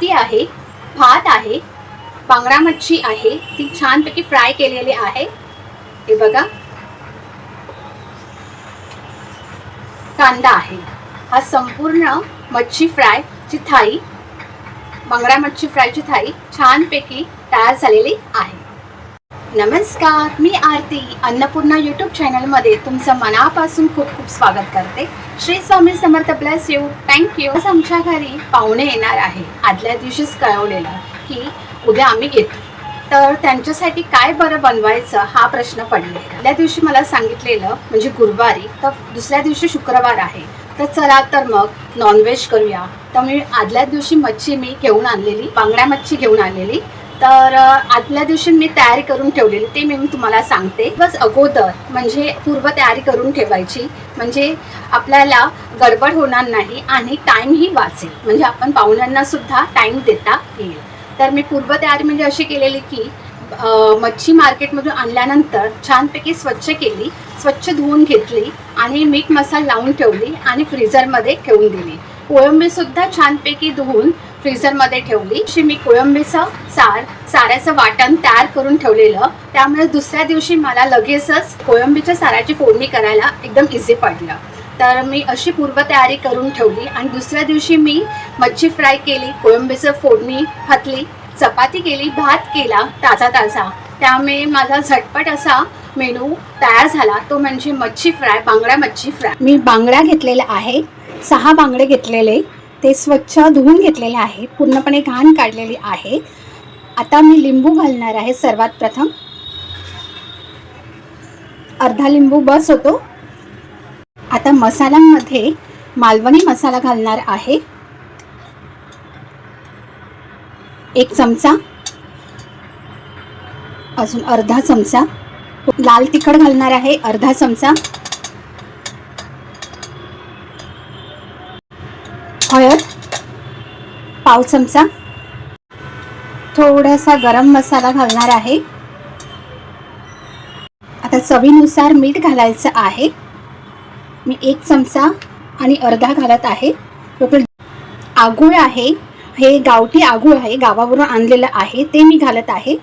चपाती आहे भात आहे बांगडा मच्छी आहे ती छानपैकी फ्राय केलेली आहे. हे बघा. कांदा आहे. हा संपूर्ण मच्छी फ्रायची थाळी बांगडा मच्छी फ्रायची थाळी छानपैकी तयार झालेली आहे. नमस्कार मी आरती अन्नपूर्णा यूट्यूब चॅनलमध्ये तुमचं मनापासून खूप खूप स्वागत करते. Shri Swami Samarth bless you. Thank you आज आमच्या घरी पाहुणे येणार आहे. आदल्या दिवशीच कळवलेलं की उद्या आम्ही येतो. तर त्यांच्यासाठी काय बरं बनवायचं हा प्रश्न पडलेला आदल्या दिवशी मला सांगितलेलं म्हणजे गुरुवारी तर दुसऱ्या दिवशी शुक्रवार आहे. तर चला तर मग नॉनव्हेज करूया. तर मी आदल्या दिवशी मच्छी मी घेऊन आणलेली बांगड्या मच्छी घेऊन आलेली तर आदल्या दिवशी मी तयारी करून ठेवलेली ते मी तुम्हाला सांगते. बस अगोदर म्हणजे पूर्व तयारी करून ठेवायची. म्हणजे आपल्याला गडबड होणार नाही आणि टाईमही वाचेल. म्हणजे आपण पाहुण्यांना सुद्धा टाईम देता येईल. तर मी पूर्व तयारी म्हणजे अशी केलेली की मच्छी मार्केटमधून आणल्यानंतर छानपैकी स्वच्छ केली स्वच्छ धुवून घेतली आणि मीठ मसाला लावून ठेवली आणि फ्रीझरमध्ये ठेवून दिली. कोळंबीसुद्धा छानपैकी धुवून फ्रीझरमध्ये ठेवली. अशी मी कोळंबीचं सार साऱ्याचं वाटण तयार करून ठेवलेलं. त्यामुळे दुसऱ्या दिवशी मला लगेचच कोळंबीच्या साराची फोडणी करायला एकदम इझी पडलं. तर मी अशी पूर्वतयारी करून ठेवली आणि दुसऱ्या दिवशी मी मच्छी फ्राय केली कोळंबीचं फोडणी घातली चपाती केली भात केला ताजा ताजा. त्यामुळे माझा झटपट असा मेनू तयार झाला. तो म्हणजे मच्छी फ्राय बांगड्या मच्छी फ्राय. मी बांगड्या घेतलेला आहे. सहा बांगडे घेतलेले. ते स्वच्छ धुवून घेतलेले आहे पूर्णपणे घाण काढलेली आहे. आता मी लिंबू घालणार आहे सर्वात प्रथम. अर्धा लिंबू बस होतो. आता मसाल्यांमध्ये मालवणी मसाला घालणार आहे. एक चमचा. अजून अर्धा चमचा. लाल तिखट घालणार आहे अर्धा चमचा हळद पाव चमचा. थोडासा गरम मसाला घालणार आहे. आता चवीनुसार मीठ घालायचं आहे. मी एक चमचा आणि अर्धा घालत आहे. टोटल आगूळ आहे. हे गावठी आगूळ आहे. गावावरून आणलेलं आहे. ते मी घालत आहे.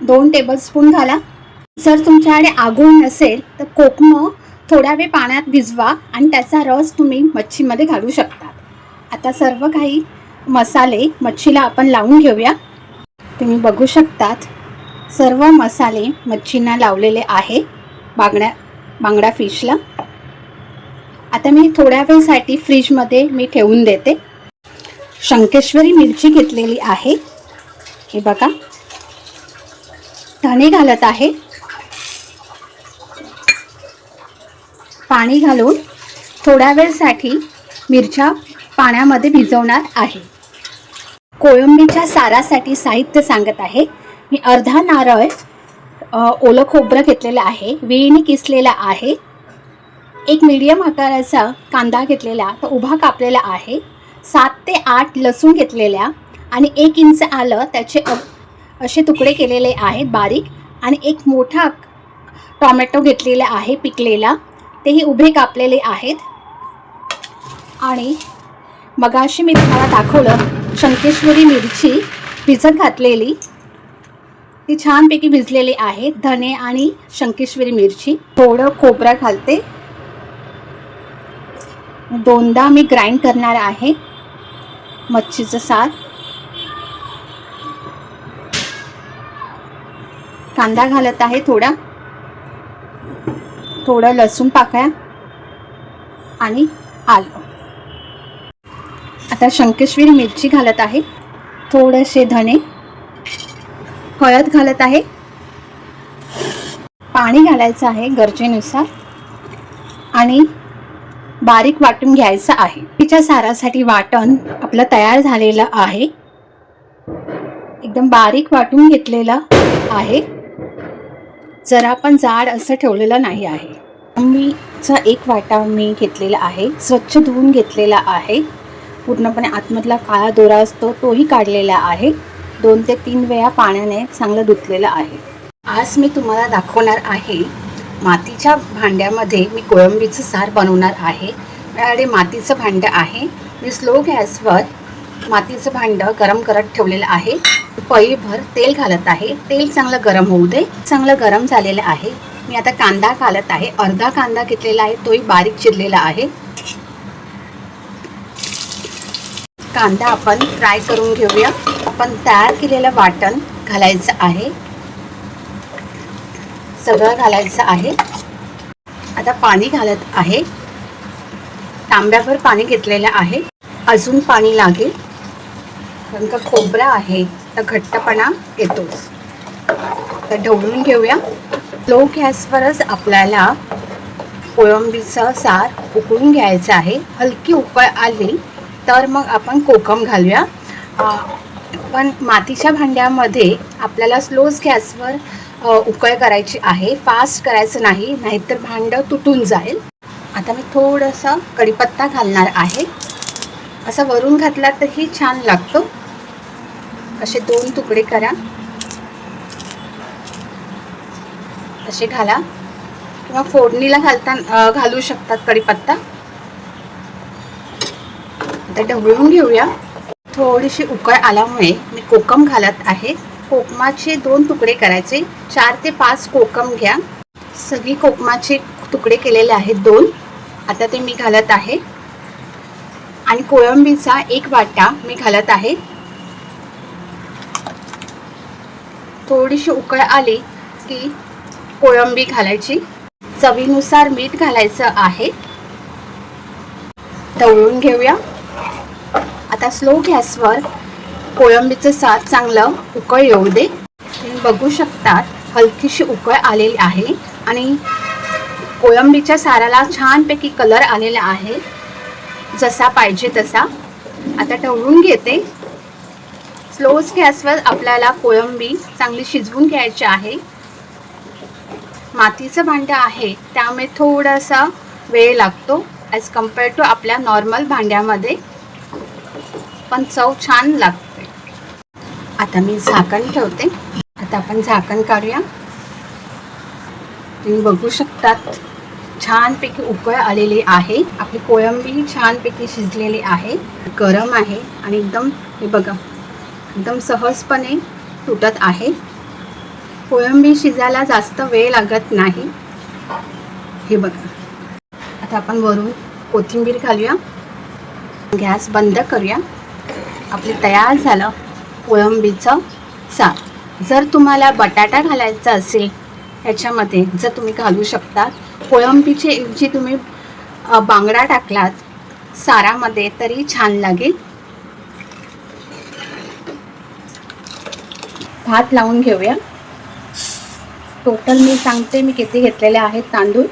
दोन टेबलस्पून घाला. जर तुमच्याकडे आगूळ नसेल तर कोकम थोड्या वेळ पाण्यात भिजवा आणि त्याचा रस तुम्ही मच्छीमध्ये घालू शकता. आता सर्व काही मसाले मच्छीला आपण लावून घेऊया. तुम्ही बघू शकतात सर्व मसाले मच्छींना लावलेले आहे बांगड्या बांगडा फिशला. आता मी थोड्या वेळसाठी फ्रीजमध्ये मी ठेवून देते. शंकेश्वरी मिरची घेतलेली आहे. हे बघा. धणे घालत आहे. पाणी घालून थोड्या वेळसाठी मिरच्या पाण्यामध्ये भिजवणार आहे. कोळंबीच्या सारासाठी साहित्य सांगत आहे. मी अर्धा नारळ ओलं खोबरं घेतलेलं आहे. वेळीने किसलेला आहे. एक मीडियम आकाराचा कांदा घेतलेला तर उभा कापलेला आहे. सात ते आठ लसूण घेतलेल्या आणि एक इंच आलं त्याचे असे तुकडे केलेले आहेत बारीक आणि एक मोठा टॉमॅटो घेतलेला आहे पिकलेला. तेही उभे कापलेले आहेत. आणि मगाशी मी तुम्हाला दाखवलं शंकेश्वरी मिरची भिजत घातलेली. ती छानपैकी भिजलेली आहे. धने आणि शंकेश्वरी मिरची. थोडं खोबरं घालते. दोनदा मी ग्राइंड करणार आहे मच्छीचं सार. कांदा घालत आहे थोडा. थोडं लसूण पाकळ्या आणि आलं. आता शंकेश्वरी मिरची घालत आहे. थोडेसे धणे. हळद घालत आहे. पाणी घालायचं आहे गरजेनुसार. आणि बारीक वाटून घ्यायचं आहे. तिच्या सारासाठी वाटण आपलं तयार झालेलं आहे. एकदम बारीक वाटून घेतलेलं आहे. जरा पण जाड असं ठेवलेलं नाही आहे. मीचा एक वाटा मी घेतलेला आहे. स्वच्छ धुवून घेतलेला आहे. पूर्णपणे आतमधला काळा दोरा असतो तोही काढलेला आहे. दोन ते तीन वेळा पाण्याने चांगलं धुतलेलं आहे. आज मी तुम्हाला दाखवणार आहे मातीच्या भांड्यामध्ये मी कोळंबीचं सार बनवणार आहे. माझ्याकडे मातीचं भांडं आहे. मी स्लो गॅसवर मातीचं भांडं गरम करत ठेवलेलं आहे. पळीभर तेल घालत आहे. तेल चांगलं गरम होऊ दे. चांगलं गरम झालेलं आहे. मी आता कांदा घालत आहे. अर्धा कांदा घेतलेला आहे. तोही बारीक चिरलेला आहे. कांदा आपण फ्राय करून घेऊया. आपण तयार केलेलं वाटण घालायचं आहे. सगळं घालायचं आहे. आता पाणी घालत आहे. तांब्याभर पाणी घेतलेलं आहे. अजून पाणी लागेल. कारण का खोबरा आहे. तर घट्टपणा येतोच. तर ढवळून घेऊया. लो गॅसवरच आपल्याला कोळंबीचं सार उकळून घ्यायचं आहे. हलकी उकळ आली तर मग आपण कोकम घालूया. पण मातीच्या भांड्यामध्ये आपल्याला स्लोज गॅसवर उकळ करायची आहे. फास्ट करायचं नाही नाहीतर भांडं तुटून जाईल. आता मी थोडंसं कढीपत्ता घालणार आहे. असं वरून घातला तरही छान लागतो. असे दोन तुकडे करा. असे घाला. किंवा फोडणीला घालता घालू शकतात कढीपत्ता. आता ढवळून घेऊया. थोडीशी उकळ आल्यामुळे मी कोकम घालत आहे. कोकमाचे दोन तुकडे करायचे. चार ते पाच कोकम घ्या. सगळी कोकमाचे तुकडे केलेले आहेत दोन. आता ते मी घालत आहे. आणि कोळंबीचा एक वाटा मी घालत आहे. थोडीशी उकळ आली की कोळंबी घालायची. चवीनुसार मीठ घालायचं आहे. ढवळून घेऊया. आता स्लो गॅसवर कोळंबीचं सार चांगलं उकळ येऊ दे. तुम्ही बघू शकतात हलकीशी उकळ आलेली आहे आणि कोळंबीच्या साराला छानपैकी कलर आलेला आहे. जसा पाहिजे तसा. आता ढवळून घेते. स्लोज गॅसवर आपल्याला कोळंबी चांगली शिजवून घ्यायची आहे. मातीचं भांडं आहे त्यामुळे थोडासा वेळ लागतो ॲज कंपेअर टू आपल्या नॉर्मल भांड्यामध्ये. पण चव छान लागते. आता मी झाकण ठेवते. आता आपण झाकण काढूया. तुम्ही बघू शकतात छानपैकी उकळ आलेली आहे. आपली कोळंबी छानपैकी शिजलेली आहे. गरम आहे आणि एकदम हे बघा एकदम सहजपणे तुटत आहे. कोळंबी शिजायला जास्त वेळ लागत नाही. हे बघा. आता आपण वरून कोथिंबीर घालूया. गॅस बंद करूया. आपलं तयार झालं कोळंबीचं सार जर तुम्हाला बटाटा घालायचा असेल ह्याच्यामध्ये जर तुम्ही घालू शकता कोळंबीचे ऐवजी तुम्ही बांगडा टाकलात सारामध्ये तरी छान लागेल. भात लावून घेऊया. टोटल मी सांगते मी किती घेतलेले आहेत तांदूळ.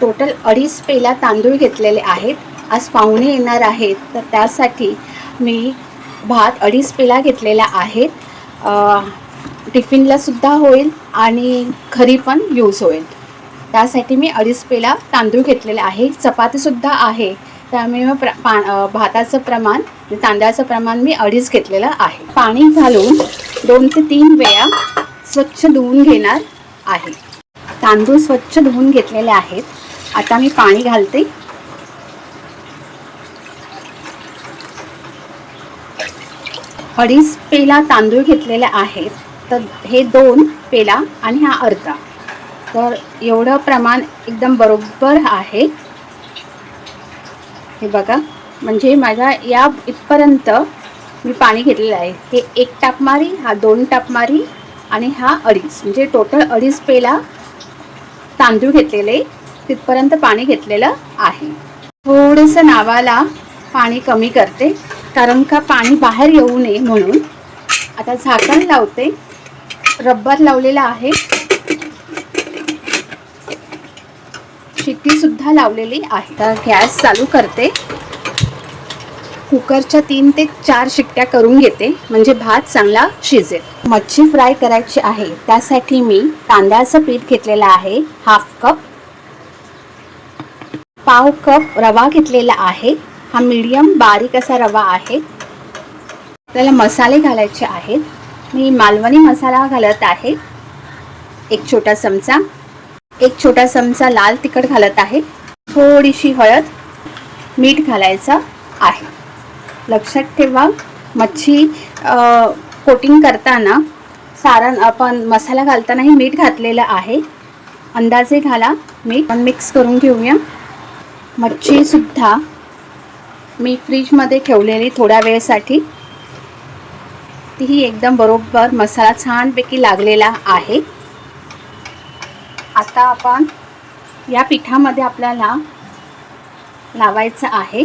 टोटल अडीच पेला तांदूळ घेतलेले आहेत. आज पाहुणे येणार आहेत. तर त्यासाठी मी भात अडीच पेला घेतलेला आहेत. टिफिनलासुद्धा टिफिनला सुद्धा होईल आणि घरी पण यूज होईल. त्यासाठी मी अडीच पेला तांदूळ घेतलेले आहे. चपातीसुद्धा आहे. त्यामुळे मग प्र पा भाताचं प्रमाण तांदळाचं प्रमाण मी अडीच घेतलेलं आहे. पाणी घालून दोन ते तीन वेळा स्वच्छ धुवून घेणार आहे. तांदूळ स्वच्छ धुवून घेतलेले आहेत. आता मी पाणी घालते. अडीच पेला तांदूळ घेतलेले आहेत. तर हे दोन पेला आणि हा अर्धा. तर एवढं प्रमाण एकदम बरोबर आहे. हे बघा. म्हणजे माझ्या या इथपर्यंत मी पाणी घेतलेलं आहे. हे एक टापमारी हा दोन टापमारी आणि हा अडीच. म्हणजे टोटल अडीच पेला तांदूळ घेतलेले तिथपर्यंत पाणी घेतलेलं आहे. थोडंसं नावाला पाणी कमी करते कारण का पाणी बाहेर येऊ नये म्हणून. आता झाकण लावते. रब्बर लावलेला आहे. शिट्टीसुद्धा लावलेली आहे. तर गॅस चालू करते. कुकरच्या तीन ते चार शिट्ट्या करून घेते म्हणजे भात चांगला शिजेल. मच्छी फ्राय करायची आहे. त्यासाठी मी तांदळाचं पीठ घेतलेलं आहे हाफ कप. पाव कप रवा घेतलेला आहे. हा मीडियम बारीक असा रवा आहे. त्याला मसाले घालायचे आहेत. मी मालवणी मसाला घालत आहे. एक छोटा चमचा. एक छोटा चमचा लाल तिखट घालत आहे. थोडीशी हळद मीठ घालायचं आहे. लक्षात ठेवा मच्छी कोटिंग करताना सारण आपण मसाला घालतानाही मीठ घातलेलं आहे. अंदाजे घाला मीठ. मिक्स करून घेऊया. मच्छीसुद्धा मी फ्रीजमध्ये ठेवलेली थोड्या वेळेसाठी. तीही एकदम बरोबर मसाला छानपैकी लागलेला आहे. आता आपण या पिठामध्ये आपल्याला लावायचं आहे.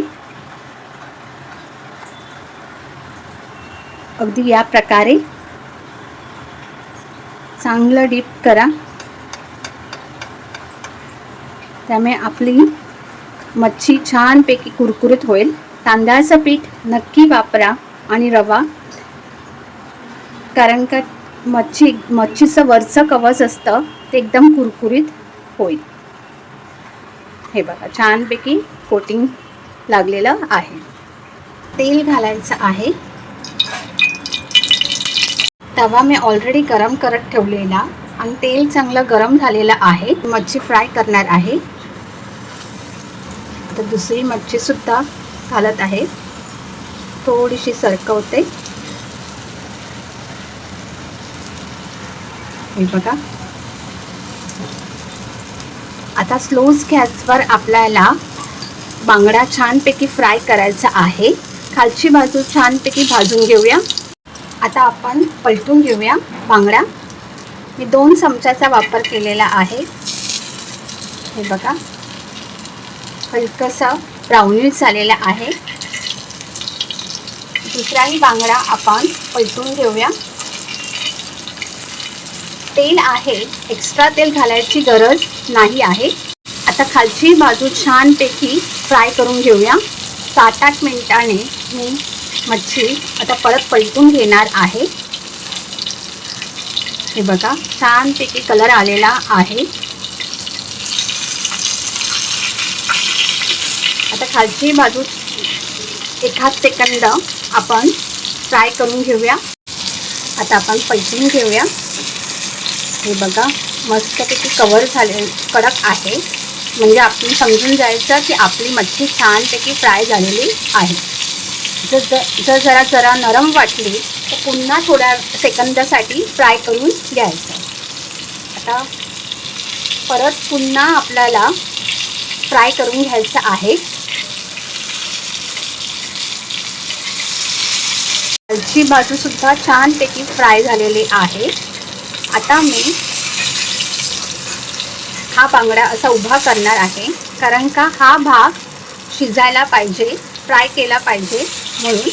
अगदी या प्रकारे. चांगलं डीप करा. त्यामुळे आपली मच्छी छानपैकी कुरकुरीत होईल. तांदळाचं पीठ नक्की वापरा आणि रवा. कारण का मच्छी मच्छीचं वरचं कवच असतं ते एकदम कुरकुरीत होईल. हे बघा छानपैकी कोटिंग लागलेलं आहे. तेल घालायचं आहे. तवा मी ऑलरेडी गरम करत ठेवलेला आणि तेल चांगलं गरम झालेलं आहे. मच्छी फ्राय करणार आहे. तर दुसरी मच्छीसुद्धा घालत आहे. थोडीशी सरकवते. हे बघा. आता स्लोज गॅसवर आपल्याला बांगडा छानपैकी फ्राय करायचा आहे. खालची बाजू छानपैकी भाजून घेऊया. आता आपण पलटून घेऊया बांगडा. मी दोन चमच्याचा वापर केलेला आहे. हे बघा. हलकसा ब्राउनिश झालेला आहे. दुसराही बांगडा आपण पलटून घेऊया. तेल आहे. एक्स्ट्रा तेल घालायची गरज नाही आहे. आता खालची बाजू छानपैकी फ्राय करून घेऊया. सात आठ मिनिटाने मी मच्छी आता परत पलटून घेणार आहे. हे बघा छानपैकी कलर आलेला आहे. आता खालची बाजू एखाद सेकंद आपण फ्राय करून घेऊया. आता आपण पैसून घेऊया. हे बघा मस्तपैकी कवर झाले कडक आहे. म्हणजे आपण समजून जायचं की आपली मच्छी छानपैकी फ्राय झालेली आहे. जर जर जरा जरा नरम वाटली तर पुन्हा थोड्या सेकंदासाठी फ्राय करून घ्यायचं. आता परत पुन्हा आपल्याला फ्राय करून घ्यायचं आहे. खालची बाजूसुद्धा छानपैकी फ्राय झालेली आहे. आता मी हा बांगडा असा उभा करणार आहे कारण का हा भाग शिजायला पाहिजे फ्राय केला पाहिजे म्हणून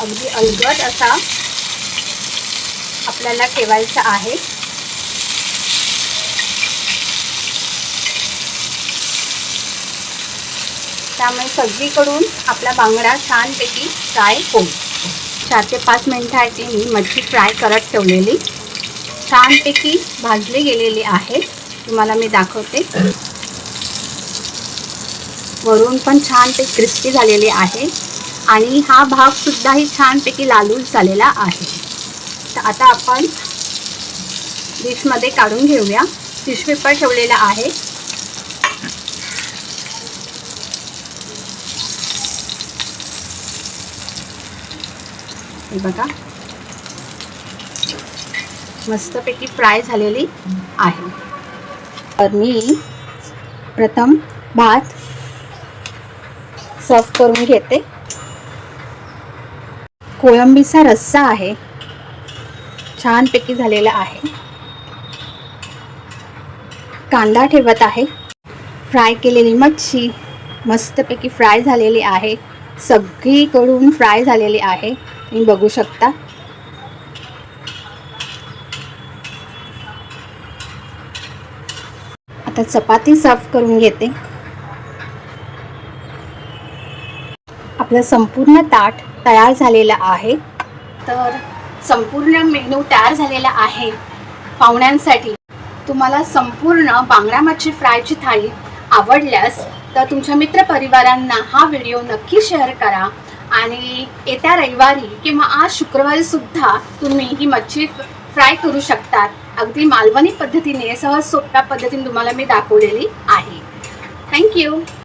अगदी अलगट असा आपल्याला ठेवायचा आहे. त्यामुळे सगळीकडून आपला बांगडा छानपैकी फ्राय होईल. चार ते पाच मिनिटाची मी मच्छी फ्राय करत ठेवलेली. छानपैकी भाजली गेलेली आहे तुम्हाला मी दाखवते. वरून पण छानपैकी क्रिस्पी झालेली आहे. आणि हा भागसुद्धाही छानपैकी लालूस झालेला आहे. तर आता आपण डिशमध्ये काढून घेऊया. टिश्यू पेपर ठेवलेला आहे. हे बघा. मस्तपैकी फ्राय झालेली आहे. तर मी प्रथम भात सर्व करून घेते. कोळंबीचा रस्सा आहे. छानपैकी झालेला आहे. कांदा ठेवत आहे. फ्राय केलेली मच्छी मस्तपैकी फ्राय झालेली आहे. सगळीकडून फ्राय झालेली आहे. तुम्ही बघू शकता. आता चपाती साफ करून घेते. आपलं संपूर्ण ताट तयार झालेलं आहे. तर संपूर्ण मेनू तयार झालेला आहे पाहुण्यांसाठी. तुम्हाला संपूर्ण बांगडा मच्छी फ्रायची थाळी आवडल्यास तर तुमच्या मित्रपरिवारांना हा व्हिडिओ नक्की शेअर करा. आणि येत्या रविवारी किंवा आज शुक्रवारी सुद्धा तुम्ही ही मच्छी फ्राय करू शकतात. अगदी मालवणी पद्धतीने सहज सोप्या पद्धतीने तुम्हाला मी दाखवलेली आहे. थँक्यू